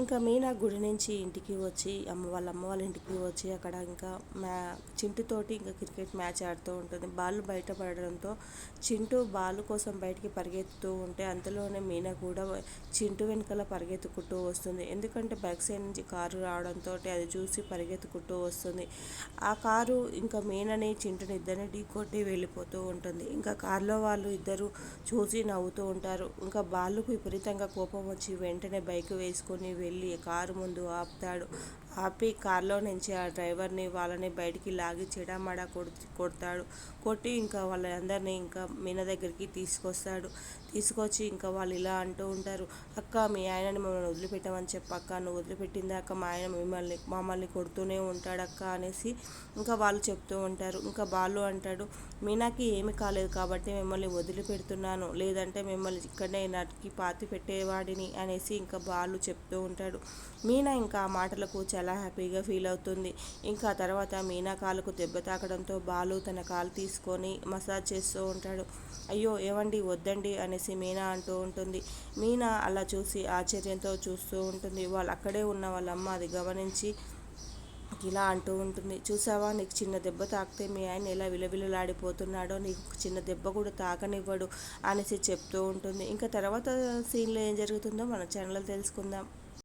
ఇంకా మీనా గుడి నుంచి ఇంటికి వచ్చి అమ్మ వాళ్ళ అమ్మ వాళ్ళ ఇంటికి వచ్చి అక్కడ ఇంకా మ్యా చింటుతోటి ఇంకా క్రికెట్ మ్యాచ్ ఆడుతూ ఉంటుంది. బాల్ బయటపడడంతో చింటూ బాల్ కోసం బయటికి పరిగెత్తుతూ ఉంటే అంతలోనే మీనా కూడా చింటూ వెనకాల పరిగెత్తుకుంటూ వస్తుంది. ఎందుకంటే బ్యాక్ సైడ్ నుంచి కారు రావడంతో అది చూసి పరిగెత్తుకుంటూ వస్తుంది. ఆ కారు ఇంకా మీనని చింటుని ఇద్దరిని ఢీ కొట్టి వెళ్ళిపోతూ ఉంటుంది. ఇంకా కారులో వాళ్ళు ఇద్దరు చూసి నవ్వుతూ ఉంటారు. ఇంకా బాలుకు విపరీతంగా కోపం వచ్చి వెంటనే బైక్ వేసుకొని వెళ్ళి కారు ముందు ఆపుతాడు. ఆపి కార్లో నుంచి ఆ డ్రైవర్ని వాళ్ళని బయటికి లాగి చెడామడా కొడతాడు. కొట్టి ఇంకా వాళ్ళందరినీ ఇంకా మీన దగ్గరికి తీసుకొస్తాడు. తీసుకొచ్చి ఇంకా వాళ్ళు ఇలా అంటూ ఉంటారు. అక్క మీ ఆయనని మమ్మల్ని వదిలిపెట్టమని చెప్పక్క నువ్వు వదిలిపెట్టిందాక మా ఆయన మిమ్మల్ని మమ్మల్ని కొడుతూనే ఉంటాడక్క అనేసి ఇంకా వాళ్ళు చెప్తూ ఉంటారు. ఇంకా బాలు అంటాడు మీనాకి ఏమి కాలేదు కాబట్టి మిమ్మల్ని వదిలిపెడుతున్నాను. లేదంటే మిమ్మల్ని ఇక్కడనే నటికి పాతి పెట్టేవాడిని అనేసి ఇంకా బాలు చెప్తూ ఉంటాడు. మీనా ఇంకా ఆ మాటలకు చాలా హ్యాపీగా ఫీల్ అవుతుంది. ఇంకా తర్వాత మీనా కాలుకు దెబ్బ తాకడంతో బాలు తన కాలు తీసుకొని మసాజ్ చేస్తూ ఉంటాడు. అయ్యో ఏవండి వద్దండి అనేసి మీనా అంటూ ఉంటుంది. మీనా అలా చూసి ఆశ్చర్యంతో చూస్తూ ఉంటుంది. వాళ్ళు అక్కడే ఉన్న వాళ్ళమ్మ అది గమనించి ఇలా అంటూ ఉంటుంది. చూసావా నీకు చిన్న దెబ్బ తాకితే మీ ఆయన ఎలా విలవిలలాడిపోతున్నాడో నీకు చిన్న దెబ్బ కూడా తాకనివ్వడు అనేసి చెప్తూ ఉంటుంది. ఇంకా తర్వాత సీన్లో ఏం జరుగుతుందో మన ఛానల్లో తెలుసుకుందాం.